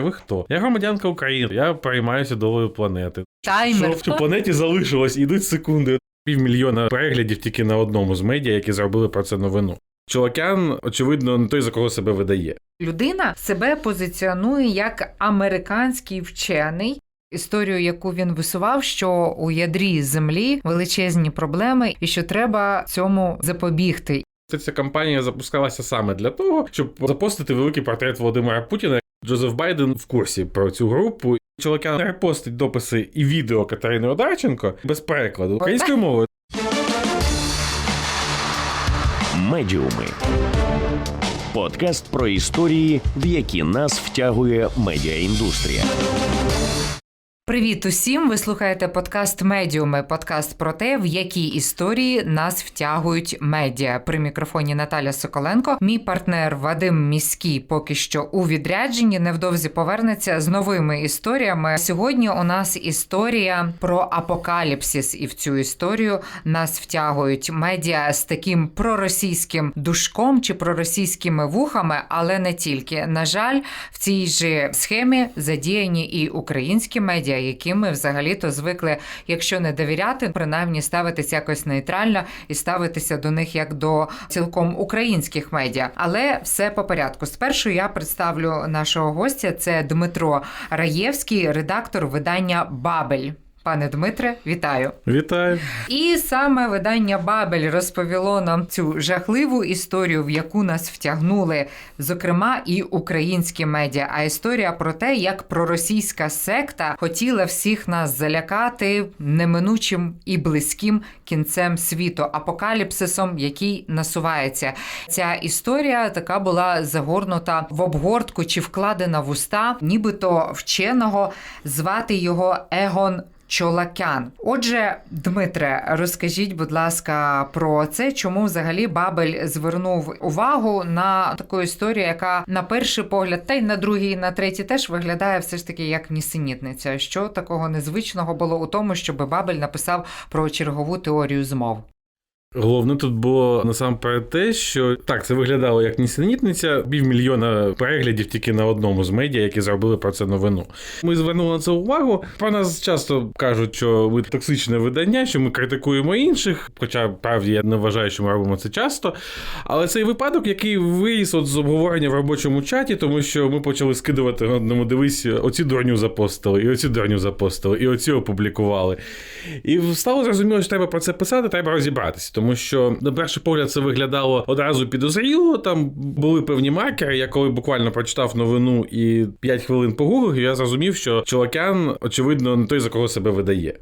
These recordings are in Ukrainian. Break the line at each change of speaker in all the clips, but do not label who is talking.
Ви хто? Я громадянка України, я переймаюся долею планети.
Таймер.
Що в цій планеті залишилось, ідуть секунди. Півмільйона переглядів тільки на одному з медіа, які зробили про це новину. Чолокян, очевидно, не той, за кого себе видає.
Людина себе позиціонує як американський вчений. Історію, яку він висував, що у ядрі землі величезні проблеми, і що треба цьому запобігти.
Ця кампанія запускалася саме для того, щоб запостити великий портрет Володимира Путіна. Джозеф Байден в курсі про цю групу. Чоловіка репостить дописи і відео Катерини Одарченко без перекладу українською мовою.
Медіуми. Подкаст про історії, в які нас втягує медіаіндустрія.
Привіт усім! Ви слухаєте подкаст Медіуми, подкаст про те, в які історії нас втягують медіа. При мікрофоні Наталя Соколенко. Мій партнер Вадим Міський поки що у відрядженні. Невдовзі повернеться з новими історіями. Сьогодні у нас історія про апокаліпсис, і в цю історію нас втягують медіа з таким проросійським душком чи проросійськими вухами, але не тільки. На жаль, в цій же схемі задіяні і українські медіа, які ми взагалі-то звикли, якщо не довіряти, принаймні ставитися якось нейтрально і ставитися до них як до цілком українських медіа. Але все по порядку. Спершу я представлю нашого гостя. Це Дмитро Раєвський, редактор видання Бабель. Пане Дмитре, вітаю.
Вітаю.
І саме видання Бабель розповіло нам цю жахливу історію, в яку нас втягнули, зокрема, і українські медіа. А історія про те, як проросійська секта хотіла всіх нас залякати неминучим і близьким кінцем світу, апокаліпсисом, який насувається. Ця історія така була загорнута в обгортку чи вкладена в уста, нібито вченого звати його Егон. Чолакян. Отже, Дмитре, розкажіть, будь ласка, про це, чому взагалі Бабель звернув увагу на таку історію, яка на перший погляд, та й на другий, і на третій теж виглядає все ж таки як нісенітниця. Що такого незвичного було у тому, щоб Бабель написав про чергову теорію змов?
Головне тут було насамперед те, що так, це виглядало як нісенітниця, півмільйона переглядів тільки на одному з медіа, які зробили про це новину. Ми звернули на це увагу. Про нас часто кажуть, що ми токсичне видання, що ми критикуємо інших. Хоча правді я не вважаю, що ми робимо це часто. Але цей випадок, який виріс от з обговорення в робочому чаті, тому що ми почали скидувати одному дивись, оці дурню запостили, і оці дурню запостили, і оці опублікували. І стало зрозуміло, що треба про це писати, треба розібратися. Тому що, на перший погляд, це виглядало одразу підозріло. Там були певні маркери. Я коли буквально прочитав новину і 5 хвилин погуглив, я зрозумів, що Чолокян, очевидно, не той, за кого себе видає.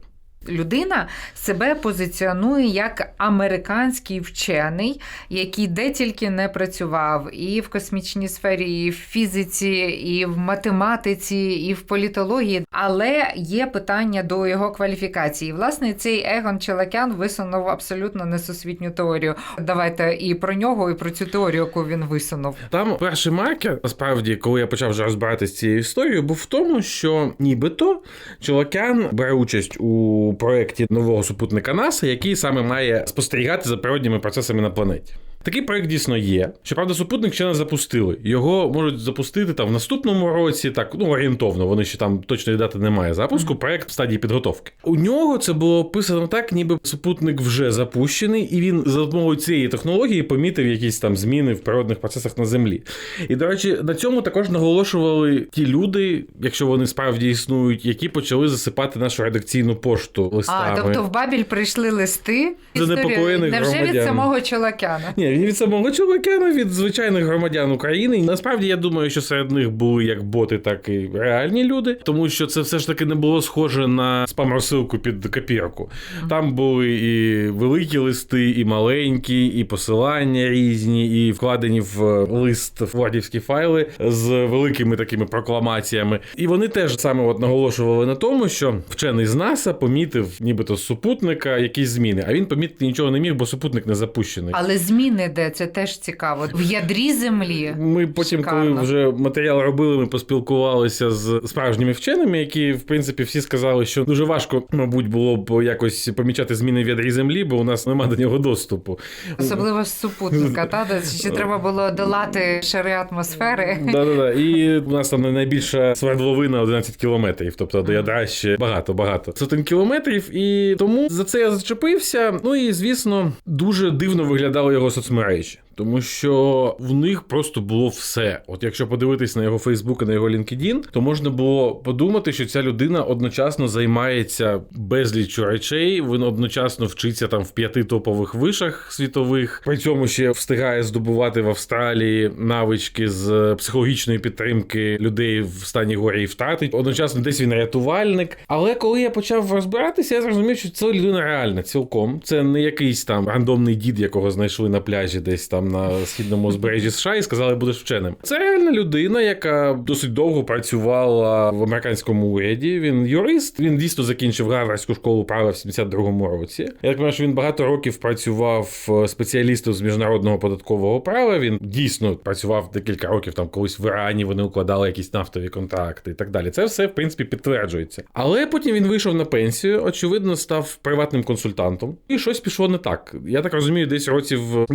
Людина себе позиціонує як американський вчений, який де тільки не працював, і в космічній сфері, і в фізиці, і в математиці, і в політології. Але є питання до його кваліфікації. Власне, цей Егон Челакян висунув абсолютно несусвітню теорію. Давайте і про нього, і про цю теорію, яку він висунув.
Там перший маркер, насправді, коли я почав вже розбиратися цією історією, був в тому, що нібито Чолокян бере участь у проєкті нового супутника НАСА, який саме має спостерігати за природніми процесами на планеті. Такий проєкт дійсно є. Щоправда, супутник ще не запустили. Його можуть запустити там в наступному році, так ну орієнтовно. Вони ще там точної дати немає запуску. Проєкт в стадії підготовки. У нього це було описано так, ніби супутник вже запущений, і він за допомогою цієї технології помітив якісь там зміни в природних процесах на землі. І до речі, на цьому також наголошували ті люди, якщо вони справді існують, які почали засипати нашу редакційну пошту листами.
А тобто в Бабіль прийшли листи
До
Історію- невже від
громадян.
самого Чолакяна?
Ні, від самого чоловіка, від звичайних громадян України. Насправді я думаю, що серед них були як боти, так і реальні люди, тому що це все ж таки не було схоже на спам-розсилку під копірку. Там були і великі листи, і маленькі, і посилання різні, і вкладені в лист владівські файли з великими такими прокламаціями. І вони теж саме от наголошували на тому, що вчений з НАСА помітив, нібито з супутника якісь зміни. А він помітити нічого не міг, бо супутник не запущений.
Але зміни країни, де це теж цікаво. В ядрі землі.
Ми потім, коли вже матеріал робили, ми поспілкувалися з справжніми вченими, які, в принципі, всі сказали, що дуже важко, мабуть, було б якось помічати зміни в ядрі землі, бо у нас немає до нього доступу.
Особливо з супутника, та ще треба було долати шари атмосфери.
Да-да-да. І у нас там найбільша свердловина 11 кілометрів, тобто до ядра ще багато-багато сотень кілометрів. І тому за це я зачепився. Ну і звісно, дуже дивно виглядали його соцмережі. Тому що в них просто було все. От якщо подивитись на його Фейсбук і на його LinkedIn, то можна було подумати, що ця людина одночасно займається безліччю речей. Він одночасно вчиться там в п'яти топових вишах світових. При цьому ще встигає здобувати в Австралії навички з психологічної підтримки людей в стані горі і втрати. Одночасно десь він рятувальник. Але коли я почав розбиратися, я зрозумів, що це людина реальна цілком. Це не якийсь там рандомний дід, якого знайшли на пляжі, десь там на східному узбережжі США, і сказали, будеш вченим. Це реальна людина, яка досить довго працювала в американському уряді. Він юрист. Він дійсно закінчив Гарвардську школу права в 72-му році. Я так що він багато років працював е, спеціалістом з міжнародного податкового права. Він дійсно працював декілька років там колись в Ірані. Вони укладали якісь нафтові контракти і так далі. Це все в принципі підтверджується. Але потім він вийшов на пенсію. Очевидно, став приватним консультантом, і щось пішло не так. Я так розумію, десь році в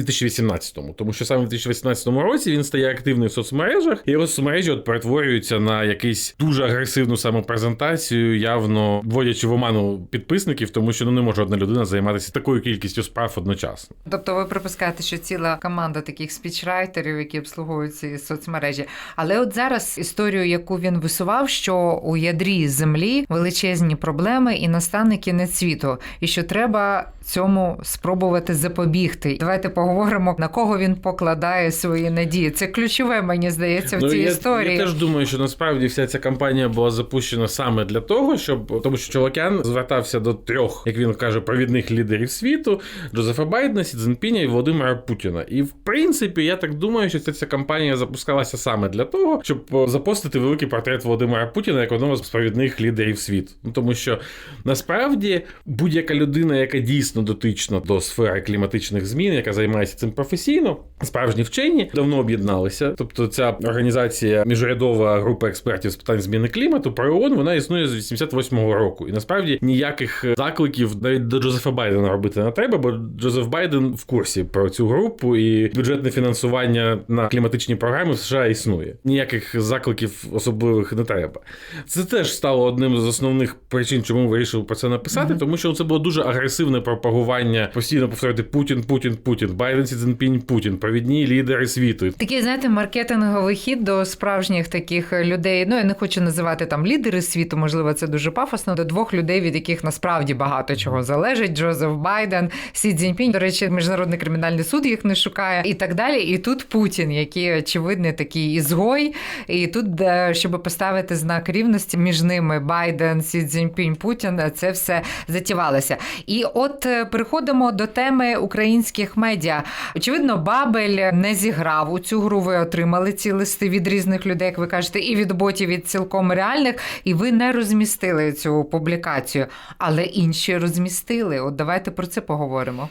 2018-му, тому що саме в 2018 році він стає активним в соцмережах, і його соцмережі от перетворюються на якийсь дуже агресивну самопрезентацію, явно вводячи в оману підписників, тому що ну не може одна людина займатися такою кількістю справ одночасно.
Тобто ви припускаєте, що ціла команда таких спічрайтерів, які обслуговують ці соцмережі. Але от зараз історію, яку він висував, що у ядрі землі величезні проблеми і настане кінець світу, і що треба цьому спробувати запобігти. Давайте поговоримо на кого він покладає свої надії. Це ключове, мені здається, в цій
Ну, я,
історії.
Я теж думаю, що насправді вся ця кампанія була запущена саме для того, щоб тому що Чолокян звертався до трьох, як він каже, провідних лідерів світу: Джозефа Байдена, Сі Цзіньпіня і Володимира Путіна. І в принципі, я так думаю, що ця, ця кампанія запускалася саме для того, щоб о, запостити великий портрет Володимира Путіна як одного з провідних лідерів світу. Ну тому що насправді будь-яка людина, яка дійсно дотична до сфери кліматичних змін, яка займається цим професійно, справжні вчені давно об'єдналися. Тобто, ця організація міжурядова група експертів з питань зміни клімату про ООН, вона існує з 88-го року. І насправді ніяких закликів навіть до Джозефа Байдена робити не треба, бо Джозеф Байден в курсі про цю групу і бюджетне фінансування на кліматичні програми в США існує. Ніяких закликів особливих не треба. Це теж стало одним з основних причин, чому вирішив про це написати, тому що це було дуже агресивне пропагування, постійно повторювати Путін, Путін, Путін, Байден, Сі Цзіньпінь, Путін, провідні лідери світу.
Такий, знаєте, маркетинговий хід до справжніх таких людей. Ну я не хочу називати там лідери світу, можливо, це дуже пафосно. До двох людей, від яких насправді багато чого залежить. Джозеф Байден, Сі Цзіньпінь. До речі, міжнародний кримінальний суд їх не шукає, і так далі. І тут Путін, який очевидний такий ізгой. І тут, щоб поставити знак рівності між ними Байден, Сі Цзіньпінь, Путін, це все затівалося. І от переходимо до теми українських медіа. Очевидно, Бабель не зіграв у цю гру. Ви отримали ці листи від різних людей, як ви кажете, і від ботів, від цілком реальних, і ви не розмістили цю публікацію, але інші розмістили. От давайте про це поговоримо.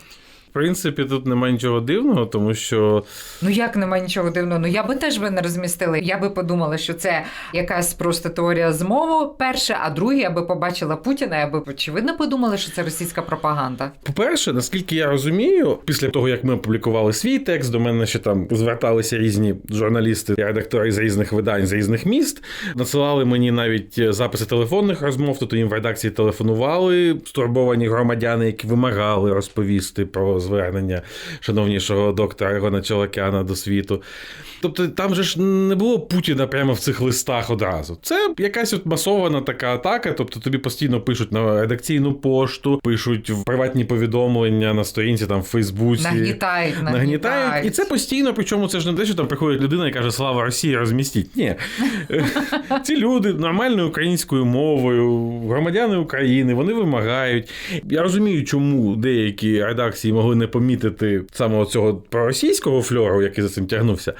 Принципі, тут немає нічого дивного, тому що
Ну як немає нічого дивного? Ну я би теж би не розмістила. Я би подумала, що це якась просто теорія змову. Перше, а друге, я би побачила Путіна. Я би очевидно подумала, що це російська пропаганда.
По-перше, наскільки я розумію, після того як ми опублікували свій текст, до мене ще там зверталися різні журналісти і редактори з різних видань, з різних міст, надсилали мені навіть записи телефонних розмов. Тобто їм в редакції телефонували стурбовані громадяни, які вимагали розповісти про звернення шановнішого доктора Ігона Чолокяна до світу. Тобто там же ж не було Путіна прямо в цих листах одразу. Це якась от масована така атака. Тобто тобі постійно пишуть на редакційну пошту, пишуть в приватні повідомлення на сторінці там в Фейсбуці.
Нагнітають,
Нагнітають.
нагнітають.
І це постійно, причому це ж не те, що там приходить людина і каже Слава Росії, розмістіть. Ні. Ці люди нормальною українською мовою, громадяни України, вони вимагають. Я розумію, чому деякі редакції могли не помітити саме цього проросійського фльору, який за цим тягнувся.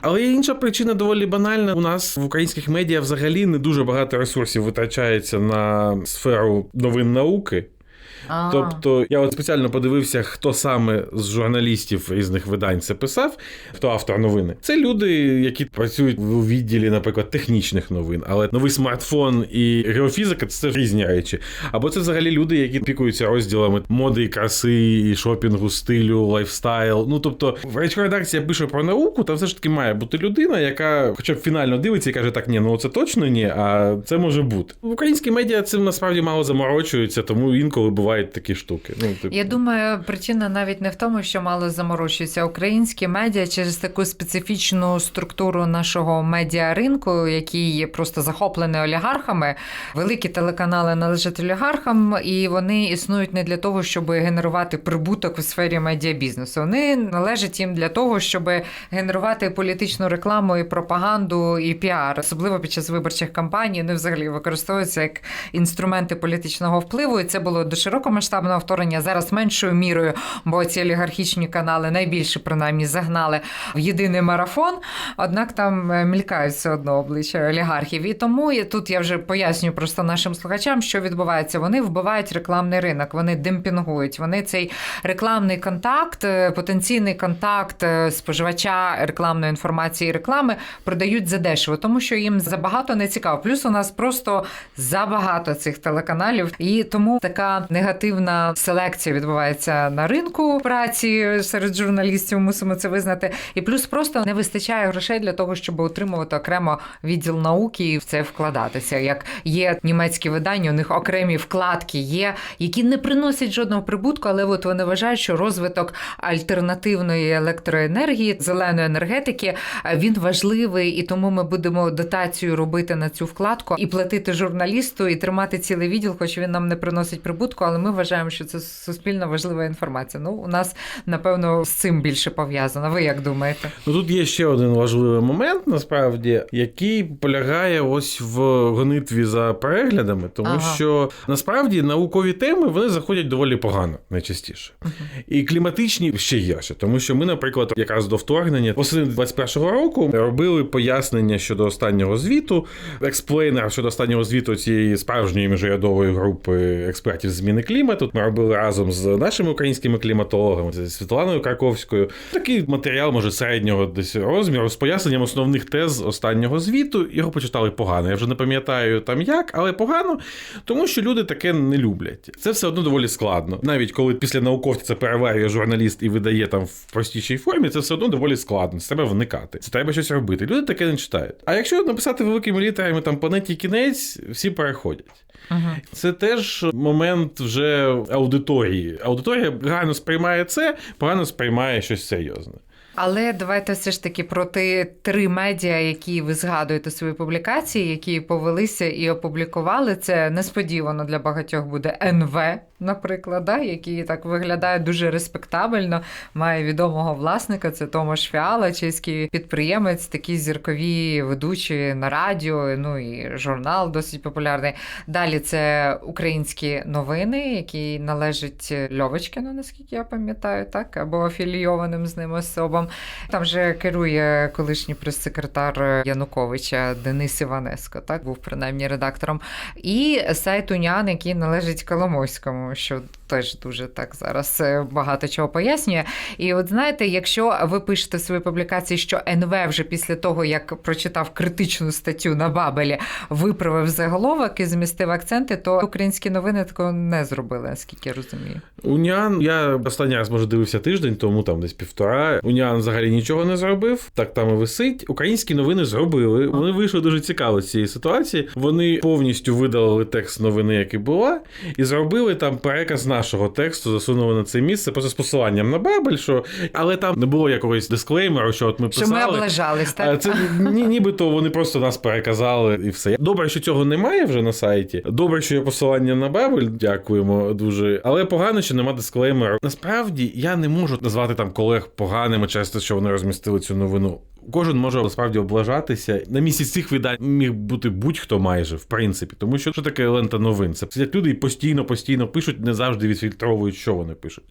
Але є інша причина доволі банальна. У нас в українських медіа взагалі не дуже багато ресурсів витрачається на сферу новин науки.
А.
Тобто я от спеціально подивився, хто саме з журналістів різних видань це писав, хто автор новини. Це люди, які працюють у відділі, наприклад, технічних новин, але новий смартфон і геофізика це різні речі. Або це взагалі люди, які пікуються розділами моди і краси, шопінгу, стилю, лайфстайл. Ну тобто, в редакція пише про науку, там все ж таки має бути людина, яка хоча б фінально дивиться і каже, так, ні, ну це точно ні, а це може бути. Українські медіа цим насправді мало заморочуються, тому інколи бувають такі штуки. Ну, типу.
Я думаю, причина навіть не в тому, що мало заморочується. Українські медіа через таку специфічну структуру нашого медіаринку, який є просто захоплений олігархами. Великі телеканали належать олігархам, і вони існують не для того, щоб генерувати прибуток у сфері медіабізнесу. Вони належать їм для того, щоб генерувати політичну рекламу і пропаганду і піар, особливо під час виборчих кампаній. Вони взагалі використовуються як інструменти політичного впливу. І це було до широкомасштабного вторгнення. Зараз меншою мірою, бо ці олігархічні канали найбільше принаймні загнали в єдиний марафон. Однак там е, мількають все одно обличчя олігархів. І тому я- тут я вже пояснюю просто нашим слухачам, що відбувається. Вони вбивають рекламний ринок, вони демпінгують. Вони цей рекламний контакт, е, потенційний контакт е, споживача рекламної інформації і реклами продають задешево, тому що їм забагато не цікаво. Плюс у нас просто забагато цих телеканалів, і тому така негативна селекція відбувається на ринку праці серед журналістів. Мусимо це визнати. І плюс просто не вистачає грошей для того, щоб утримувати окремо відділ науки і в це вкладатися. Як є німецькі видання, у них окремі вкладки є, які не приносять жодного прибутку, але от вони вважають, що розвиток альтернативної електроенергії, зеленої енергетики він важливий, і тому ми будемо дотацію робити на цю вкладку і платити журналісту, і тримати цілий відділ, хоч він нам не приносить прибутку, але ми вважаємо, що це суспільно важлива інформація. Ну, у нас напевно з цим більше пов'язано. Ви як думаєте?
Ну тут є ще один важливий момент, насправді, який полягає ось в гонитві за переглядами, тому
Ага.
що насправді наукові теми вони заходять доволі погано найчастіше. І кліматичні ще гірше, тому що ми, наприклад, якраз до вторгнення восени 21-го року робили пояснення щодо останнього звіту, експлейнер щодо останнього звіту цієї справжньої міжрядової групи експертів зміни клімату. Ми робили разом з нашими українськими кліматологами, це Світланою Краковською. Такий матеріал, може, середнього десь розміру з поясненням основних тез останнього звіту. Його почитали погано. Я вже не пам'ятаю там як, але погано, тому що люди таке не люблять. Це все одно доволі складно. Навіть коли після науковця це переварює журналіст і видає там в простішій формі, це все одно доволі складно. Це треба вникати. Це треба щось робити. Люди таке не читають. А якщо написати великими літерами там планеті кінець, всі переходять. Це теж момент вже аудиторії. Аудиторія гарно сприймає це, погано сприймає щось серйозне.
Але давайте все ж таки про ті три медіа, які ви згадуєте у своїй публікації, які повелися і опублікували. Це несподівано для багатьох буде НВ, наприклад, да, який так виглядає дуже респектабельно. Має відомого власника. Це Томаш Фіала, чеський підприємець, такі зіркові ведучі на радіо. Ну і журнал досить популярний. Далі це українські новини, які належать Льовочкину, наскільки я пам'ятаю, так або афілійованим з ним особам. Там же керує колишній прес-секретар Януковича Денис Іванеско, так був принаймні редактором. І сайт Унян, який належить Коломойському, що теж дуже так зараз е, багато чого пояснює. І от знаєте, якщо ви пишете в своїй публікації, що НВ вже після того, як прочитав критичну статтю на Бабелі, виправив заголовок і змістив акценти, то українські новини такого не зробили, наскільки я розумію.
Уніан, я останній раз може дивився тиждень, тому там десь півтора. Уніан взагалі нічого не зробив. Так там і висить. Українські новини зробили. Вони вийшли дуже цікаво з цієї ситуації. Вони повністю видалили текст новини, який була, і зробили там переказ нашого тексту, засунули на це місце просто з посиланням на Бабель, що але там не було якогось дисклеймеру, що от ми
Що
писали.
ми облажались, так?
Це ні, нібито вони просто нас переказали і все. Добре, що цього немає вже на сайті. Добре, що є посилання на Бабель. Дякуємо дуже. Але погано, що нема дисклеймеру. Насправді я не можу назвати там колег поганими те, що вони розмістили цю новину. Кожен може насправді облажатися. На місці цих видань міг бути будь-хто майже, в принципі. Тому що що таке лента новин? Це сидять люди і постійно, постійно пишуть, не завжди відфільтровують, що вони пишуть.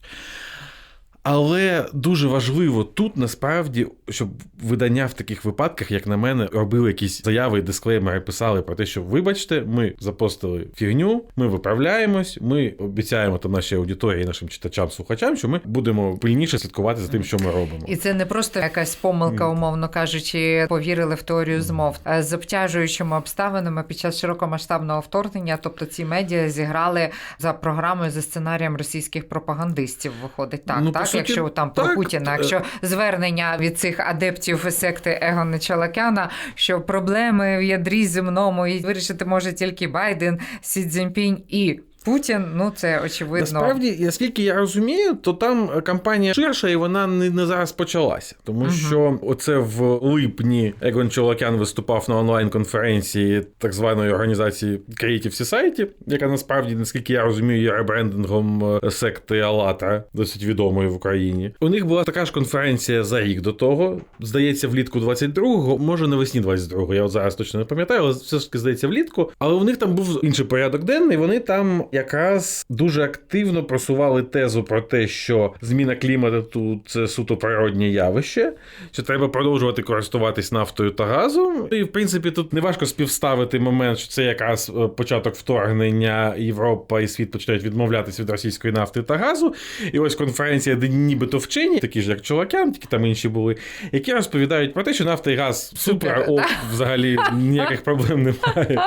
Але дуже важливо тут насправді, щоб видання в таких випадках, як на мене, робили якісь заяви і дисклеймери, писали про те, що вибачте, ми запостили фігню, ми виправляємось, ми обіцяємо там нашій аудиторії, нашим читачам, слухачам, що ми будемо пильніше слідкувати за тим, що ми робимо.
І це не просто якась помилка, умовно кажучи, повірили в теорію змов А з обтяжуючими обставинами під час широкомасштабного вторгнення. Тобто ці медіа зіграли за програмою за сценарієм російських пропагандистів. Виходить так,
Ну,
так
суті,
якщо там про
так.
Путіна, якщо звернення від цих адептів секти Егона Чалакяна, що проблеми в ядрі земному і вирішити може тільки Байден, Сі Цзіньпінь і. Путін, ну це очевидно.
Насправді, наскільки я розумію, то там кампанія ширша, і вона не, не зараз почалася. Тому
Мгм.
що оце в липні Егон Чолокян виступав на онлайн-конференції так званої організації Creative Society, яка насправді, наскільки я розумію, є ребрендингом е, секти Алата, досить відомої в Україні. У них була така ж конференція за рік до того. Здається, влітку 22-го, може навесні 22-го, я от зараз точно не пам'ятаю, але все ж таки здається влітку. Але у них там був інший порядок денний. Вони там якраз дуже активно просували тезу про те, що зміна клімату це суто природнє явище, що треба продовжувати користуватись нафтою та газом. І в принципі тут неважко співставити момент, що це якраз е, початок вторгнення Європа і світ починають відмовлятися від російської нафти та газу. І ось конференція, де нібито вчені, такі ж як Чолокян, тільки там інші були, які розповідають про те, що нафта і газ супер,
Супер,
ок, взагалі ніяких проблем немає.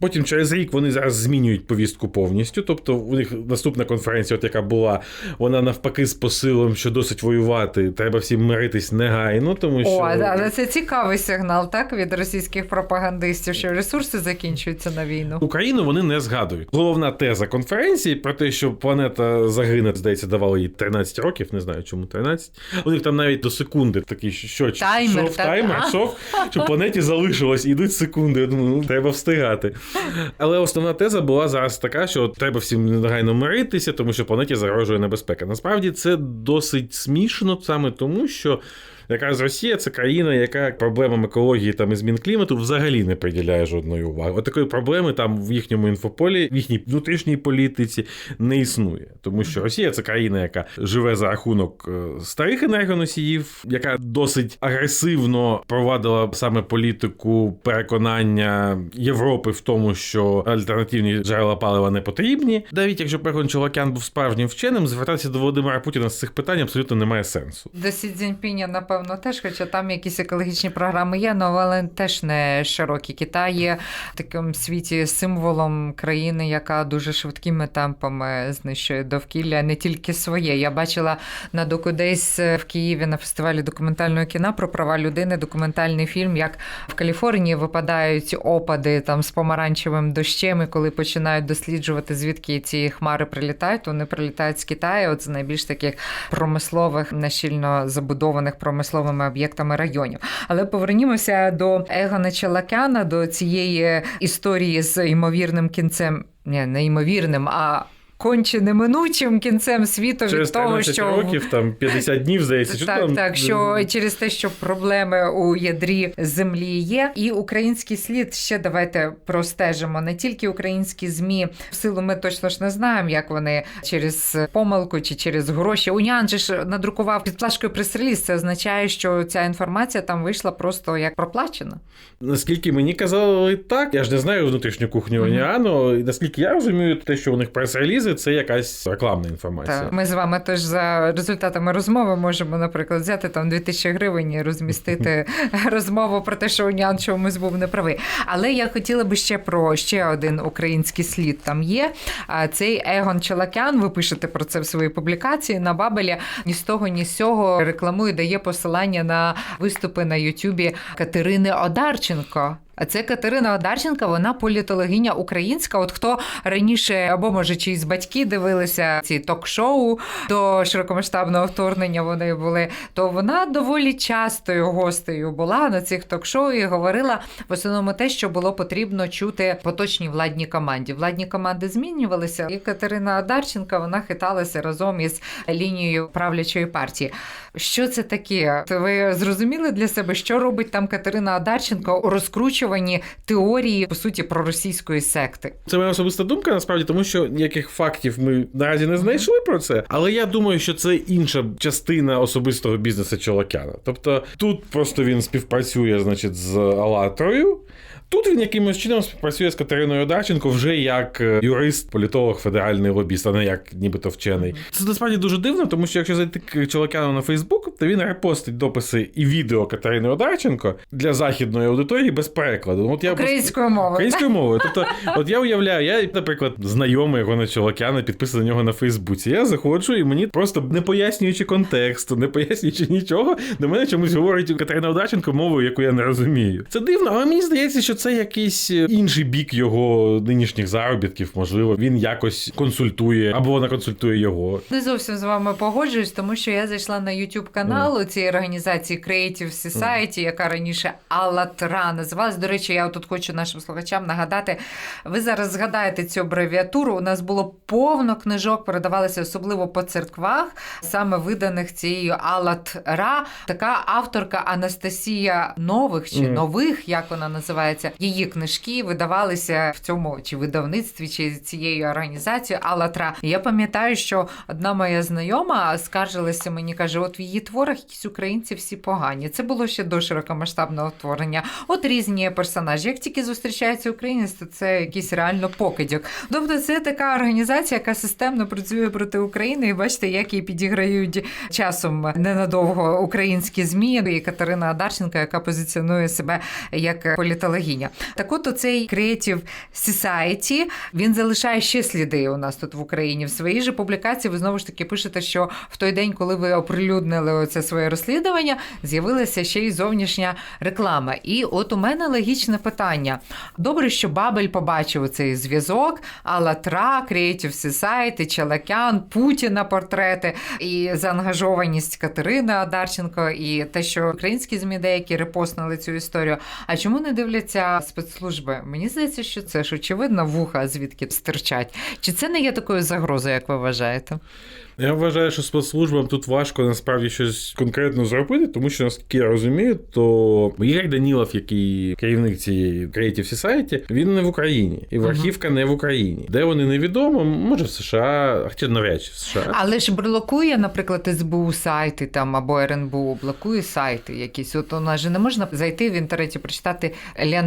Потім через рік вони зараз змінюють повістку повністю. Тобто, у них наступна конференція, от яка була, вона навпаки з посилом, що досить воювати. Треба всім миритись негайно, тому що
О, але це цікавий сигнал, так, від російських пропагандистів, що ресурси закінчуються на війну.
Україну вони не згадують. Головна теза конференції про те, що планета загине, здається, давали їй 13 років, не знаю чому 13. У них там навіть до секунди такий щоч,
Таймер,
шов,
так,
таймер, шов, що планеті залишилось, ідуть секунди. Я думаю, ну, треба встигати. Але основна теза була зараз така, що треба всім негайно миритися, тому що планеті загрожує небезпека. Насправді це досить смішно саме тому, що. Якраз Росія це країна, яка проблемам екології там і змін клімату взагалі не приділяє жодної уваги. От такої проблеми там в їхньому інфополі, в їхній внутрішній політиці не існує. Тому що Росія це країна, яка живе за рахунок е, старих енергоносіїв, яка досить агресивно провадила саме політику переконання Європи в тому, що альтернативні джерела палива не потрібні. Навіть якщо Пегон Чолокян був справжнім вченим, звертатися до Володимира Путіна з цих питань абсолютно немає сенсу.
До Сі Цзіньпіня, напевно, теж, хоча там якісь екологічні програми є, ну, але теж не широкі. Китай є в такому світі символом країни, яка дуже швидкими темпами знищує довкілля, не тільки своє. Я бачила на Докудейс в Києві на фестивалі документального кіна про права людини документальний фільм, як в Каліфорнії випадають опади там з помаранчевим дощем, і коли починають досліджувати, звідки ці хмари прилітають, вони прилітають з Китаю. От з найбільш таких промислових, нещільно забудованих промисловими об'єктами районів. Але повернімося до Егона Челакяна, до цієї історії з ймовірним кінцем. Не ймовірним, а конче неминучим кінцем світу
Через
від того, що
років, там 50 днів, здається, що
так,
там
так, що через те, що проблеми у ядрі землі є, і український слід ще давайте простежимо не тільки українські змі. В силу ми точно ж не знаємо, як вони через помилку чи через гроші. Унян же ж надрукував під плашкою прес-реліз. Це означає, що ця інформація там вийшла просто як проплачена.
Наскільки мені казали так, я ж не знаю внутрішню кухню
Мгм.
Уніану, наскільки я розумію, те, що у них прес-релізи, це якась рекламна інформація.
Та ми з вами теж за результатами розмови можемо, наприклад, взяти там 2000 гривень і розмістити розмову про те, що Унян чомусь був неправий. Але я хотіла би ще про ще один український слід там є. Цей Егон Челакян. Ви пишете про це в своїй публікації на Бабелі. Ні з того, ні з цього рекламує, дає посилання на виступи на Ютубі Катерини Одарченко. Це Катерина Одарченка, вона політологиня українська. От хто раніше або може чиїсь батьки дивилися ці ток-шоу до широкомасштабного вторгнення вони були, то вона доволі частою гостею була на цих ток-шоу і говорила в основному те, що було потрібно чути поточній владній команді. Владні команди змінювалися, і Катерина Одарченка вона хиталася разом із лінією правлячої партії. Що це таке? Ви зрозуміли для себе, що робить там Катерина Одарченко, розкручує винищуванні теорії по суті проросійської секти.
Це моя особиста думка, насправді, тому що ніяких фактів ми наразі не знайшли про це. Але я думаю, що це інша частина особистого бізнесу Чолокяна. Тобто тут просто він співпрацює, значить, з Алатрою. Тут він якимось чином співпрацює з Катериною Одарченко вже як е, юрист, політолог, федеральний лобіст, а не як нібито вчений. Це насправді дуже дивно, тому що якщо зайти к Чолокяну на Фейсбук, то він репостить дописи і відео Катерини Одарченко для західної аудиторії без перекладу. От я
Українською мовою.
Українською мовою. Тобто, от я уявляю, я, наприклад, знайомий Рона Чолокяна, підписаний на нього на Фейсбуці. Я заходжу, і мені просто не пояснюючи контексту, не пояснюючи нічого, до мене чомусь говорить Катерина Удаченко мовою, яку я не розумію. Це дивно, але мені здається, що це якийсь інший бік його нинішніх заробітків. Можливо, він якось консультує або вона консультує його.
Не зовсім з вами погоджуюсь, тому що я зайшла на YouTube каналу цієї організації Creative Society, яка раніше Алатра називалась. До речі, я тут хочу нашим слухачам нагадати. Ви зараз згадаєте цю абревіатуру. У нас було повно книжок, передавалися особливо по церквах, саме виданих цією Алатра. Така авторка Анастасія Нових чи
Мгм.
нових, як вона називається, її книжки видавалися в цьому чи видавництві, чи цією організацією Алатра. Я пам'ятаю, що одна моя знайома скаржилася мені, каже: от в її творах якісь українці всі погані. Це було ще до широкомасштабного творення. От різні персонажі. Як тільки зустрічається українець, то це якийсь реально покидьок. Тобто, це така організація, яка системно працює проти України. І бачите, як її підіграють часом ненадовго українські змі. І Катерина Адарченко, яка позиціонує себе як політологиня. Так от оцей Creative Society, він залишає ще сліди у нас тут в Україні. В своїй же публікації ви знову ж таки пишете, що в той день, коли ви оприлюднили оце своє розслідування, з'явилася ще й зовнішня реклама. І от у мене логічне питання. Добре, що Бабель побачив цей зв'язок, Алатра, Creative Society, Челакян, Путіна портрети і заангажованість Катерини Адарченко, і те, що українські змі деякі репостнули цю історію. А чому не дивляться спецслужби? Мені здається, що це ж очевидно вуха звідки стирчать. Чи це не є такою загрозою, як ви вважаєте?
Я вважаю, що спецслужбам тут важко насправді щось конкретно зробити, тому що, наскільки я розумію, то Ігор Данілов, який керівник цієї Creative Society, він не в Україні, і архівка не в Україні. Де вони невідомо, може в США, хоча навряд чи в США.
Але ж блокує, наприклад, СБУ сайти там або РНБУ, блокує сайти якісь. От у нас же не можна зайти в інтернеті, прочитати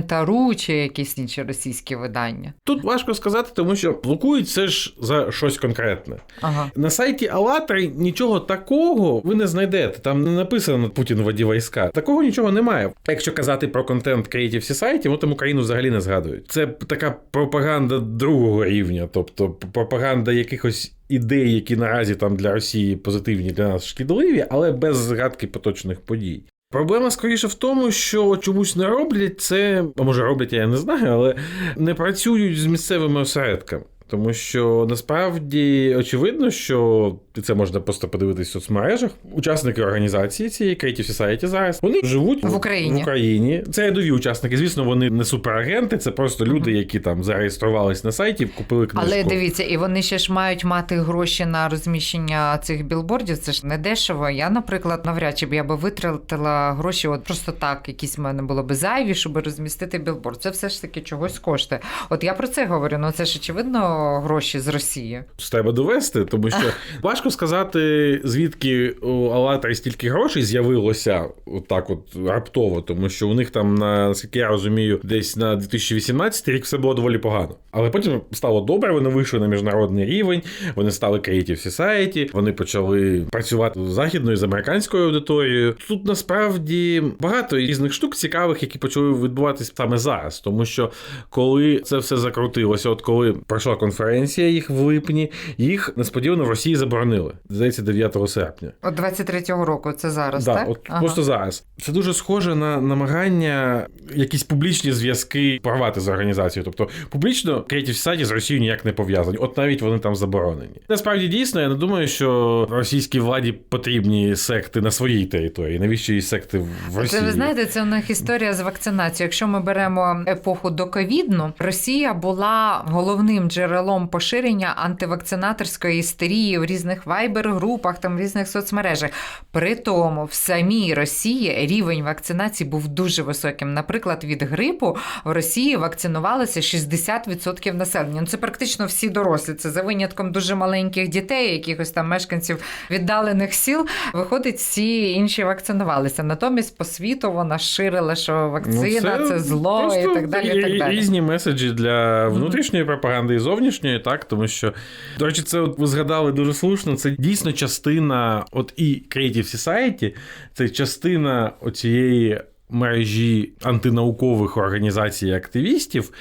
Лентару чи якісь інші російські видання.
Тут важко сказати, тому що блокують це ж за щось конкретне.
Ага.
На сайті Алатри нічого такого ви не знайдете. Там не написано Путін воді війська. Такого нічого немає. Якщо казати про контент Creative Society, ну там Україну взагалі не згадують. Це така пропаганда другого рівня, тобто пропаганда якихось. Ідей, які наразі там для Росії позитивні, для нас шкідливі, але без згадки поточних подій. Проблема скоріше в тому, що чомусь не роблять це, а може роблять, я не знаю, але не працюють з місцевими осередками. Тому що насправді очевидно, що це можна просто подивитись в соцмережах. Учасники організації цієї Creative Society зараз вони живуть
В Україні.
В Україні. Це рядові учасники. Звісно, вони не суперагенти, це просто люди, які там зареєструвались на сайті, купили книжку.
Але дивіться, і вони ще ж мають мати гроші на розміщення цих білбордів. Це ж не дешево. Я, наприклад, навряд чи б я би витратила гроші, от просто так, якісь в мене було би зайві, щоб розмістити білборд. Це все ж таки чогось коштує. От я про це говорю. Ну це ж очевидно гроші з Росії.
Треба довести, тому що важко сказати, звідки у Алатри стільки грошей з'явилося отак, от раптово, тому що у них там, наскільки я розумію, десь на 2018 рік все було доволі погано. Але потім стало добре, вони вийшли на міжнародний рівень, вони стали Creative Society, вони почали працювати з західною з американською аудиторією. Тут насправді багато різних штук цікавих, які почали відбуватись саме зараз, тому що коли це все закрутилося, от коли пройшла конференція їх в липні, їх несподівано в Росії заборонили. Здається, 9 серпня.
От 23-го року, це зараз,
Да,
так?
от
Ага.
просто зараз. Це дуже схоже на намагання якісь публічні зв'язки порвати з організацією. Тобто публічно Creative Society з Росією ніяк не пов'язані. От навіть вони там заборонені. Насправді дійсно, я не думаю, що російській владі потрібні секти на своїй території. Навіщо їй секти в Росії?
Це ви знаєте, це у них історія з вакцинацією. Якщо ми беремо епоху доковідну, Росія була головним джерелом поширення антивакцинаторської істерії в різних різних вайбер-групах, там в різних соцмережах. При тому в самій Росії рівень вакцинації був дуже високим. Наприклад, від грипу в Росії вакцинувалося 60% населення. Ну, це практично всі дорослі. Це за винятком дуже маленьких дітей, якихось там мешканців віддалених сіл. Виходить, всі інші вакцинувалися. Натомість по світу вона ширила, що вакцина це, зло і
Ну,
так далі. І
такі
так далі.
Різні меседжі для внутрішньої пропаганди і зовнішньої, так тому що до речі, це от ви згадали дуже слушно. Це дійсно частина, от і Creative Society, це частина оцієї. Мережі антинаукових організацій і активістів,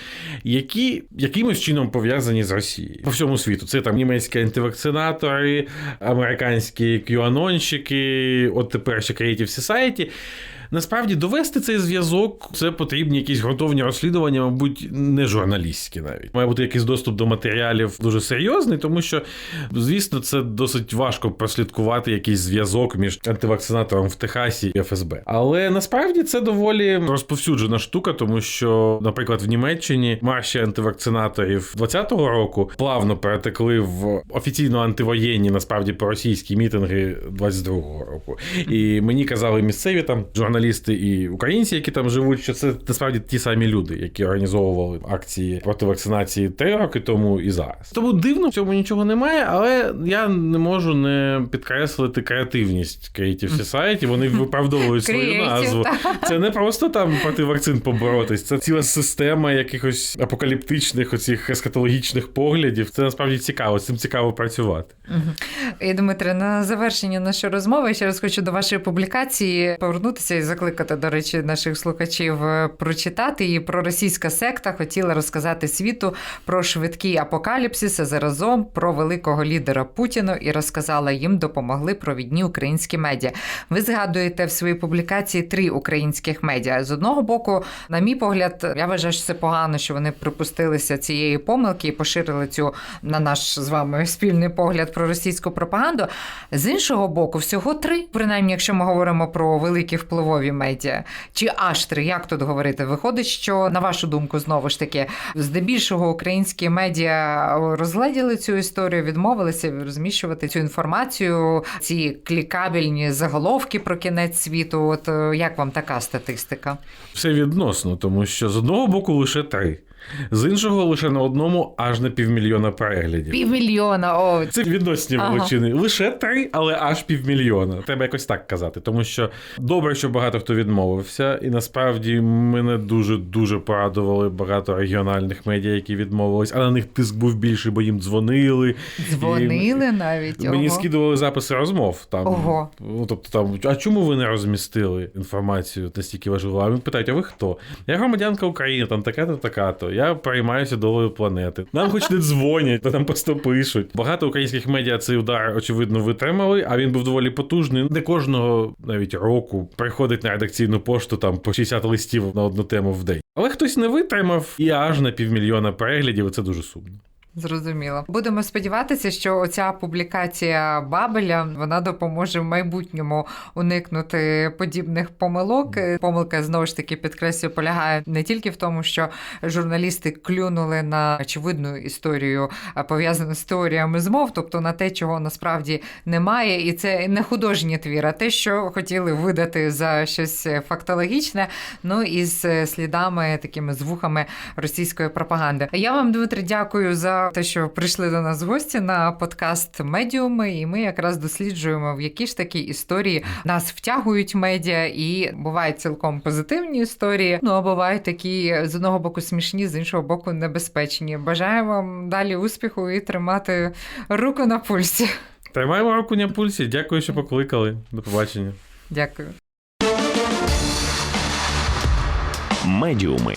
які якимось чином пов'язані з Росією по всьому світу. Це там німецькі антивакцинатори, американські QAnonщики, от тепер ще Creative Society. Насправді довести цей зв'язок це потрібні якісь грунтовні розслідування, мабуть, не журналістські навіть. Має бути якийсь доступ до матеріалів дуже серйозний, тому що, звісно, це досить важко прослідкувати якийсь зв'язок між антивакцинатором в Техасі і ФСБ. Але насправді це доволі розповсюджена штука, тому що, наприклад, в Німеччині марші антивакцинаторів 20-го року плавно перетекли в офіційно антивоєнні, насправді проросійські мітинги 22-го року. І мені казали місцеві там журналісти і українці, які там живуть, що це насправді ті самі люди, які організовували акції проти вакцинації три роки тому і зараз. Тому дивно в цьому нічого немає, але я не можу не підкреслити креативність Creative Society. Вони виправдовують свою
Creative,
назву. Це не просто там проти вакцин поборотись, це ціла система якихось апокаліптичних оцих ескатологічних поглядів. Це насправді цікаво, з цим цікаво працювати.
І Дмитре, на завершення нашої розмови я ще раз хочу до вашої публікації повернутися і закликати, до речі, наших слухачів е, прочитати її про російська секта. Хотіла розказати світу про швидкий апокаліпсис, а заразом про великого лідера Путіна і розказала їм допомогли провідні українські медіа. Ви згадуєте в своїй публікації три українських медіа. З одного боку, на мій погляд, я вважаю, що це погано, що вони припустилися цієї помилки і поширили цю на наш з вами спільний погляд про російську пропаганду. З іншого боку, всього три, принаймні, якщо ми говоримо про великі впливові медіа, чи Аштри, як тут говорити? Виходить, що на вашу думку, знову ж таки, здебільшого українські медіа розгледіли цю історію, відмовилися розміщувати цю інформацію, ці клікабельні заголовки про кінець світу. От е, як вам така статистика?
Все відносно, тому що з одного боку лише три, з іншого лише на одному аж на півмільйона переглядів.
Півмільйона. О,
Це відносні
Ага.
величини. Лише три, але аж півмільйона. Треба якось так казати. Тому що добре, що багато хто відмовився, і насправді мене дуже дуже порадували багато регіональних медіа, які відмовились, а на них тиск був більший, бо їм дзвонили.
дзвонили навіть.
Мені
ого.
скидували записи розмов там.
Ого.
Ну, тобто там, а чому ви не розмістили інформацію настільки важливу? А вони питають, а ви хто? Я громадянка України, там така-то, така-то. Я приймаюся долею планети. Нам хоч не дзвонять, та нам просто пишуть. Багато українських медіа цей удар, очевидно, витримали, а він був доволі потужний. Не кожного навіть року приходить на редакційну пошту там по 60 листів на одну тему в день. Але хтось не витримав і аж на півмільйона переглядів, і це дуже сумно.
Зрозуміло. Будемо сподіватися, що оця публікація Бабеля вона допоможе в майбутньому уникнути подібних помилок. Помилка знову ж таки підкреслюю, полягає не тільки в тому, що журналісти клюнули на очевидну історію, пов'язану з теоріями змов, тобто на те, чого насправді немає, і це не художній твір, а те, що хотіли видати за щось фактологічне, ну і з слідами такими звуками російської пропаганди. Я вам, Дмитре, дякую за те, що прийшли до нас в гості на подкаст Медіуми, і ми якраз досліджуємо, в які ж такі історії нас втягують медіа, і бувають цілком позитивні історії. Ну а бувають такі з одного боку смішні, з іншого боку, небезпечні. Бажаю вам далі успіху і тримати руку на пульсі.
Тримаємо руку на пульсі. Дякую, що покликали. До побачення.
Дякую.
Медіуми.